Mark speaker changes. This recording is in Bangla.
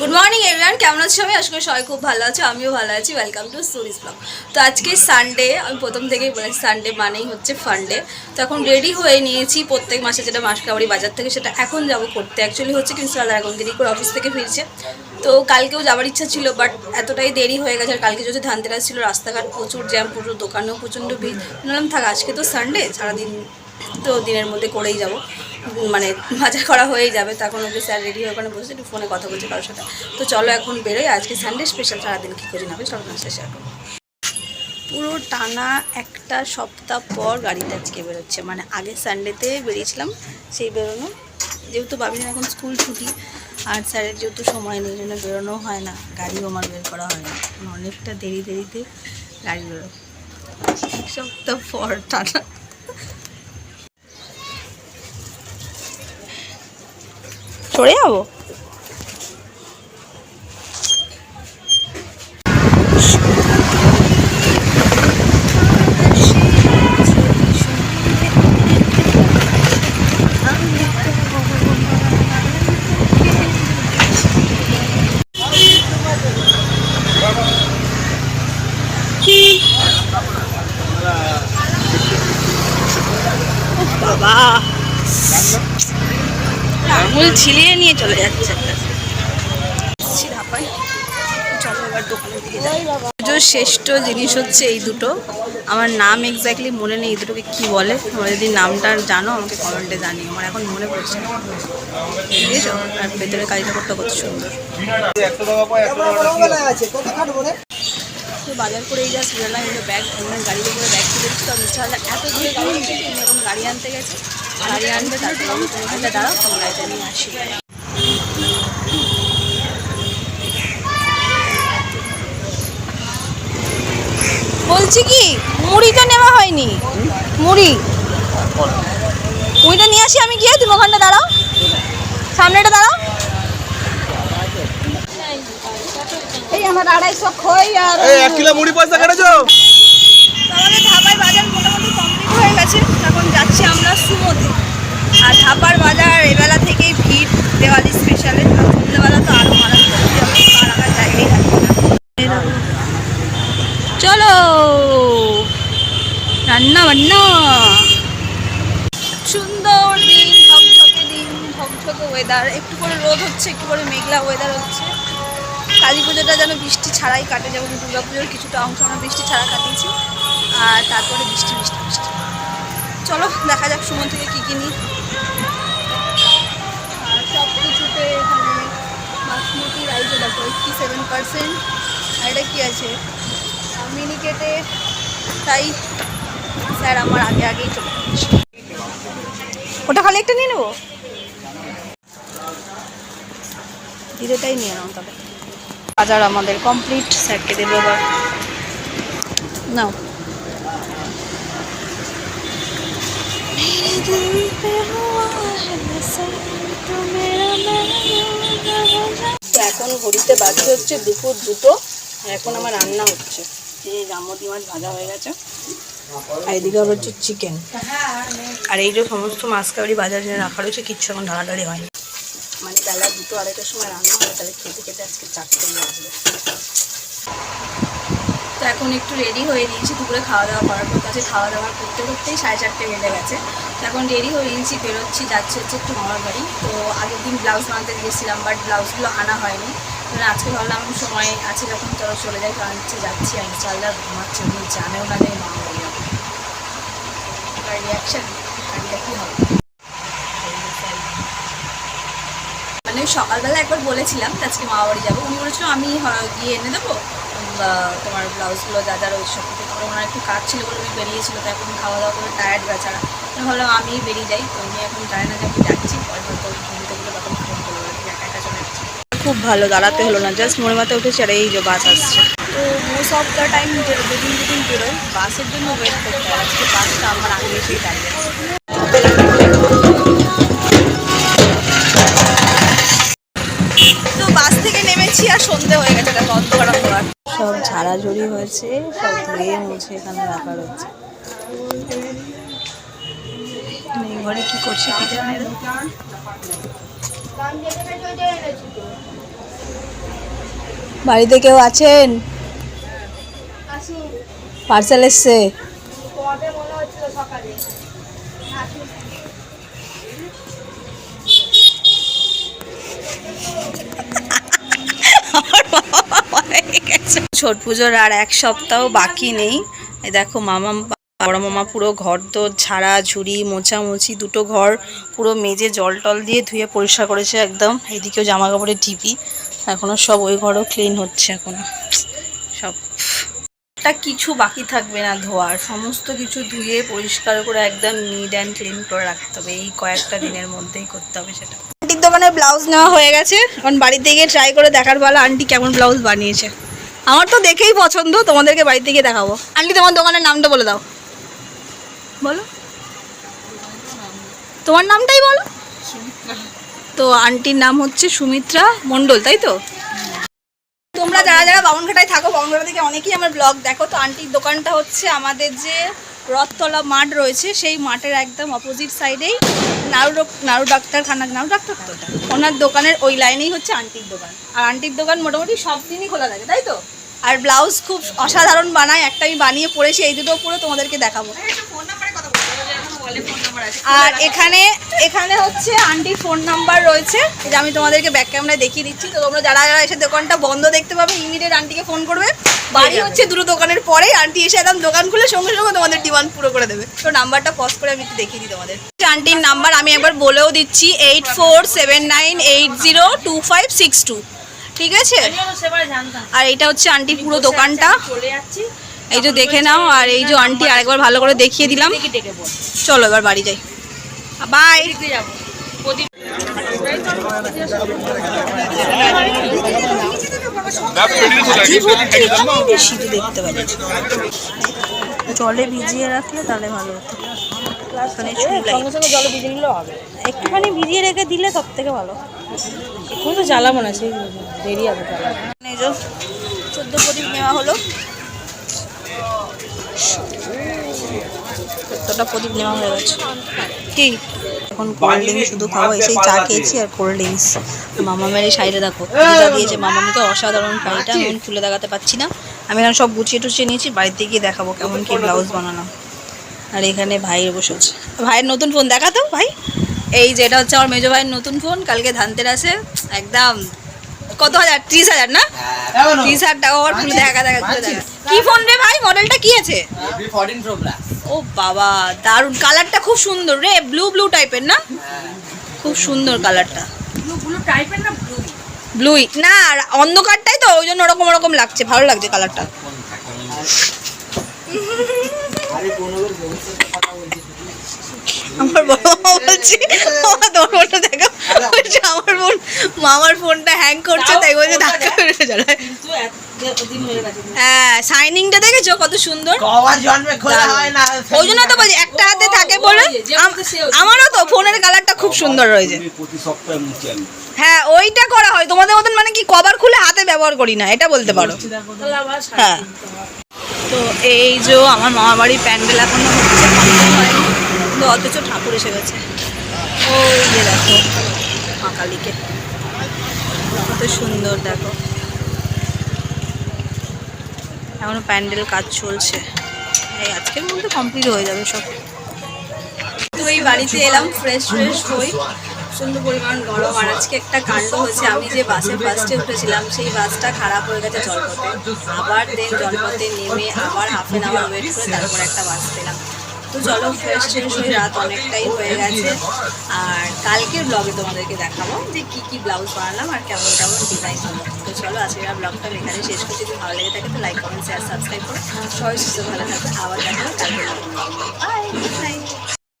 Speaker 1: গুড মর্নিং এভরিওয়ান কেমন আছো সবাই? আজকে সবাই খুব ভালো আছে। আমিও ভালো আছি। ওয়েলকাম টু স্টোরিজ ব্লগ তো আজকে সানডে আমি প্রথম থেকেই বলেছি সানডে মানেই হচ্ছে ফান্ডে তো এখন রেডি হয়ে নিয়েছি প্রত্যেক মাসে যেটা মাসকাবাড়ি বাজার থেকে, সেটা এখন যাব করতে। অ্যাকচুয়ালি হচ্ছে কিন্তু দাদা এখন দেরি করে অফিস থেকে ফিরছে। তো কালকেও যাওয়ার ইচ্ছা ছিল বাট এতটাই দেরি হয়ে গেছে। আর কালকে যদি ধানতেরাস ছিল, রাস্তাঘাট প্রচুর জ্যাম প্রচুর দোকানেও প্রচণ্ড ভিড়। বললাম, থাক, আজকে তো সানডে সারাদিন তো দিনের মধ্যে করেই যাব। মানে বাজার করা হয়েই যাবে। তখন যে স্যার রেডি হয়ে ওখানে বসে একটু ফোনে কথা বলছে কারোর সাথে। তো চলো এখন বেরোই। আজকে সানডে স্পেশাল সারাদিন কী করে নেবে সব মাসে শেয়ার করব। পুরো টানা একটা সপ্তাহ পর গাড়িতে আজকে বেরোচ্ছে। মানে আগে সানডেতে বেরিয়েছিলাম, সেই বেরোনো। যেহেতু বাবিনের এখন স্কুল ছুটি, আর স্যারের যেহেতু সময় নেই জন্য বেরোনো হয় না, গাড়িও আমার বের করা হয় না। অনেকটা দেরি দেরিতে গাড়ি বেরো এক সপ্তাহ পর টানা সরে যাব। বাবা। আঙুল ছিলিয়ে নিয়ে চলে যাচ্ছে। পুজোর শ্রেষ্ঠ জিনিস হচ্ছে এই দুটো। আমার নাম এক্স্যাক্টলি মনে নেই, এই দুটোকে কি বলে? তোমরা যদি নামটা জানো, আমাকে কমেন্টে জানি আমার এখন মনে পড়ছে বুঝেছ? আর ভেতরে কাজটা করতে কত সুন্দর। বাজার করে এই জাস্ট ব্যাগ গাড়িতে করে ব্যাগ তুলে দিচ্ছি তো মিস্টার এত দূরে গাড়ি আনতে গেছে? আনবে তারপর আমি তুমি দাঁড়াও তোমার গাড়িটা নিয়ে আসি বলছি কি মুড়িটা নেওয়া হয়নি। মুড়ি? মুড়িটা নিয়ে আসি আমি গিয়ে তুমি ওখানটা দাঁড়াও। সামনেটা দাঁড়াও। এই আমার আড়াইশো খই আর
Speaker 2: এক কিলো মুড়ি পয়সা কেটেছো?
Speaker 1: আমাদের ধাপার বাজার মোটামুটি গেছে, এখন যাচ্ছি আমরা সুমোতে। আর ধাপার বাজার, এবেলা থেকেই ভিড় দেওয়ালি স্পেশালে সন্ধ্যেবেলা তো আরও এই দেখো। চলো! রান্না বান্না। সুন্দর দিন, ঝকঝকে দিন, ঝকঝকে ওয়েদার একটু করে রোদ হচ্ছে, একটু করে মেঘলা ওয়েদার হচ্ছে। কালী পুজোটা যেন বৃষ্টি ছাড়াই কাটে, যেমন দুর্গা পুজোর কিছুটা অংশ আমরা বৃষ্টি ছাড়া কাটিয়েছি। আর তারপরে বৃষ্টি বৃষ্টি বৃষ্টি। চলো, দেখা যাক সুমন থেকে কী কিনি আর সব কিছুতে এখানে বাসমতি রাইসও দেখো এইটটি সেভেন পার্সেন্ট আর এটা কী আছে? মিনিকেটে তাই স্যার আমার আগে আগেই চলে ওটা খালি একটা নিয়ে নেব? দিদিটাই নিয়ে নাও তবে বাজার আমাদের কমপ্লিট স্যারকে দেবো এবার। নাও। এখন ঘড়িতে বাজে হচ্ছে দুপুর দুটো এখন আমার রান্না হচ্ছে। এই জামতি মাছ ভাজা হয়ে গেছে। আর এদিকে হচ্ছে চিকেন আর এই যে সমস্ত মাছ কাবড়ি বাজারে রাখা রয়েছে, কিচ্ছু এখন ঢালাঢালি হয়নি। মানে বেলা দুটো আড়াইটার সময় রান্না হবে, তাহলে খেতে খেতে আজকে চারটে বাজবে তো এখন একটু রেডি হয়ে নিয়েছি, দুপুরে খাওয়া দাওয়া করার পর। কাছে খাওয়া দাওয়া করতে করতেই সাড়ে চারটে বেজে গেছে। তো এখন রেডি হয়ে নিয়েছি, বেরোচ্ছি, যাচ্ছে হচ্ছে একটু মামার বাড়ি। তো আগের দিন ব্লাউজ বানাতে দিয়েছিলাম বাট ব্লাউজগুলো আনা হয়নি। কারণ আজকে ভাবলাম সময় আছে যখন চলো চলে যায় কারণ হচ্ছে যাচ্ছি আমি। চালদার ঘুমাচ্ছে উনি জানেও না যে মামা বাড়ি তার রিয়াকশান হবে? মানে সকালবেলা একবার বলেছিলাম আজকে মামা বাড়ি যাব। উনি বলেছিল, আমি গিয়ে এনে দেবো? তোমার ব্লাউজগুলো যা যা রয়েছে সব কিছু। তারপরে ওনার একটু কাজ ছিল বলে উনি বেরিয়েছিল তো এখন খাওয়া দাওয়া করে টায়ার্ড বেচারা। আমি ভাবলাম আমি বেরিয়ে যাই তো উনি এখন জানে না যে আমি যাচ্ছি। পরে হয়তো ঘুমতে গেলে তখন ফোন করব একা একা চলে যাচ্ছি। খুব ভালো দাঁড়াতে হলো না জাস্ট মনে মাথায় উঠেছে আর এই যে বাস আসছে। তো মোস্ট অফ দ্য টাইম যেদিন যেদিন বেরোয় বাসের জন্য ওয়েট করতে হয়। আজকে বাসটা আমার আগে এসেই দাঁড়িয়ে তো বাস থেকে নেমেছি আর সন্ধে হয়ে গেছে দেখো অন্ধকার সব ঝাড়াঝড়ি হয়েছে, সব ধুয়ে মুছে এখানে রাখা রয়েছে। ঘরে কি করছে বাড়িতে কেউ আছেন? পার্সেল এসছে। ছট পুজোর আর এক সপ্তাহ বাকি নেই। দেখো মামা, বড় মামা পুরো ঘর তো ঝাড়া, ঝুড়ি, মোছামুছি, দুটো ঘর, পুরো মেজে জল টল দিয়ে ধুয়ে পরিষ্কার করেছে একদম। এদিকেও জামা কাপড়ের টিপি এখনও সব ওই ঘরও ক্লিন হচ্ছে এখনও। সব একটা কিছু বাকি থাকবে না ধোয়ার। সমস্ত কিছু ধুয়ে পরিষ্কার করে একদম নিট অ্যান্ড ক্লিন করে রাখতে হবে। এই কয়েকটা দিনের মধ্যেই করতে হবে সেটা। আন্টির দোকানে ব্লাউজ নেওয়া হয়ে গেছে। এখন বাড়িতে গিয়ে ট্রাই করে দেখার বেলা আন্টি কেমন ব্লাউজ বানিয়েছে। আমার তো দেখেই পছন্দ, তোমাদেরকে বাড়িতে গিয়ে দেখাবো। আন্টি, তোমার দোকানের নামটা বলে দাও। বলো। তোমার নামটাই বলো। তো আন্টির নাম হচ্ছে সুমিত্রা মণ্ডল, তাই তো? তোমরা যারা যারা বামনঘাটায় থাকো, বামনঘাটা থেকে অনেকেই আমার ব্লগ দেখো। তো আন্টির দোকানটা হচ্ছে আমাদের যে রথতলা মাঠ রয়েছে, সেই মাঠের একদম অপোজিট সাইডেই নাড়ু নারু নাড়ু ডাক্তারখানা নাড়ু ডাক্তার তো ওনার দোকানের ওই লাইনেই হচ্ছে আন্টির দোকান। আর আন্টির দোকান মোটামুটি সব দিনই খোলা থাকে, তাই তো? আর ব্লাউজ খুব অসাধারণ বানায় একটা আমি বানিয়ে পড়েছি, এই দুটো পুরো তোমাদেরকে দেখাবো। আর এখানে এখানে হচ্ছে আন্টির ফোন নাম্বার রয়েছে। যে আমি তোমাদেরকে ব্যাক ক্যামেরায় দেখিয়ে দিচ্ছি। তো তোমরা যারা যারা এসে দোকানটা বন্ধ দেখতে পাবে ইমিডিয়েট আন্টিকে ফোন করবে। বাড়ি হচ্ছে দুটো দোকানের পরে আন্টি এসে একদম দোকান খুলে সঙ্গে সঙ্গে তোমাদের ডিমান্ড পুরো করে দেবে। তো নাম্বারটা পজ করে আমি একটু দেখিয়ে দিই তোমাদের। আন্টির নাম্বার আমি একবার বলেও দিচ্ছি eight four seven nine eight zero two five six two ঠিক আছে? আর এটা হচ্ছে আন্টির পুরো দোকানটা। এই যে দেখে নাও আর এই যে আন্টি আরেকবার ভালো করে দেখিয়ে দিলাম। চলো এবার বাড়ি যাই। বাই জলে ভিজিয়ে রাখলে তাহলে ভালো হতো। light। একটুখানি ভিজিয়ে রেখে দিলে সব থেকে ভালো।
Speaker 2: এখন তো জ্বালাবো না সেই দেরি হবে
Speaker 1: চোদ্দ প্রদীপ নেওয়া হলো। চোদ্দটা প্রদীপ নেওয়া হয়ে গেছে। কি? এখন কোল্ড ড্রিঙ্কস শুধু খাব এসেই চা খেয়েছি আর কোল্ড ড্রিঙ্কস মামা মেরে শাড়িটা দেখো দিদা দিয়েছে। মামামিকে অসাধারণ শাড়িটা আমি খুলে দেখাতে পাচ্ছি না। আমি এখন সব গুছিয়ে টুছিয়ে নিয়েছি বাড়িতে গিয়ে দেখাবো কেমন কি ব্লাউজ বানানো আর এখানে ভাইয়ের বসে আছে ভাইয়ের নতুন ফোন দেখাতো ভাই। এই যে এটা হচ্ছে আমার মেজো ভাইয়ের নতুন ফোন কালকে ধানতেরাসে একদম কত হাজার? ত্রিশ হাজার না? ত্রিশ হাজার টাকা খুলে দেখা দেখা খুলে দেখা কি ফোন রে ভাই? মডেলটা কি আছে? ও বাবা দারুণ কালারটা খুব সুন্দর রে ব্লু ব্লু টাইপের না? খুব সুন্দর কালারটা
Speaker 2: টাইপের না ব্লু
Speaker 1: ব্লুই না আর অন্ধকারটাই তো ওই জন্য ওরকম ওরকম লাগছে। ভালো লাগছে কালারটা আমার বাবা বলছে "বাবা, তোর ফোনটা দেখো আমার ফোন মামার ফোনটা হ্যাং করছে তাই বলছে ধাক্কা মেরে চালায়
Speaker 2: হয়ে
Speaker 1: সাইনিংটা দেখেছ? কত সুন্দর।
Speaker 3: খোলা হয় না
Speaker 1: ওই জন্য তো বলছি একটা হাতে থাকে বলে আমারও তো ফোনের কালারটা খুব সুন্দর রয়েছে।
Speaker 4: প্রতি সপ্তাহে মুখি আমি
Speaker 1: হ্যাঁ ওইটা করা হয়। তোমাদের মতন মানে কি কভার খুলে হাতে ব্যবহার করি না এটা বলতে পারো। হ্যাঁ। তো এই যে আমার মামা বাড়ির প্যান্ডেল এখনও হচ্ছে তো অথচ ঠাকুর এসে গেছে। দেখো। কালীকে। কত সুন্দর, দেখো। এখনও প্যান্ডেল কাজ চলছে। আজকের মধ্যে কমপ্লিট হয়ে যাবে সব। তো এই বাড়িতে এলাম ফ্রেশ ফ্রেশ হই। সুন্দর পরিমাণ গরম। আর আজকে একটা কাণ্ড হয়েছে। আমি যে বাসে ফার্স্টে উঠেছিলাম, সেই বাসটা খারাপ হয়ে গেছে জলপথে। আবার দেন জলপথে নেমে আবার হাফ এন আওয়ার ওয়েট করে তারপর একটা বাস পেলাম। তো চলো ফ্রেশ হয়ে রাত অনেকটাই হয়ে গেছে। আর কালকের ব্লগে তোমাদেরকে দেখাবো যে কি কি ব্লাউজ বানালাম আর কেমন কেমন ডিজাইন হলো। তো চলো আজকের ব্লগটা এখানে শেষ করছি। যদি ভালো লেগে থাকে তো লাইক কমেন্ট শেয়ার সাবস্ক্রাইব করো। সবাই সুস্থ, ভালো থাকবে আবার দেখা কালকে বাই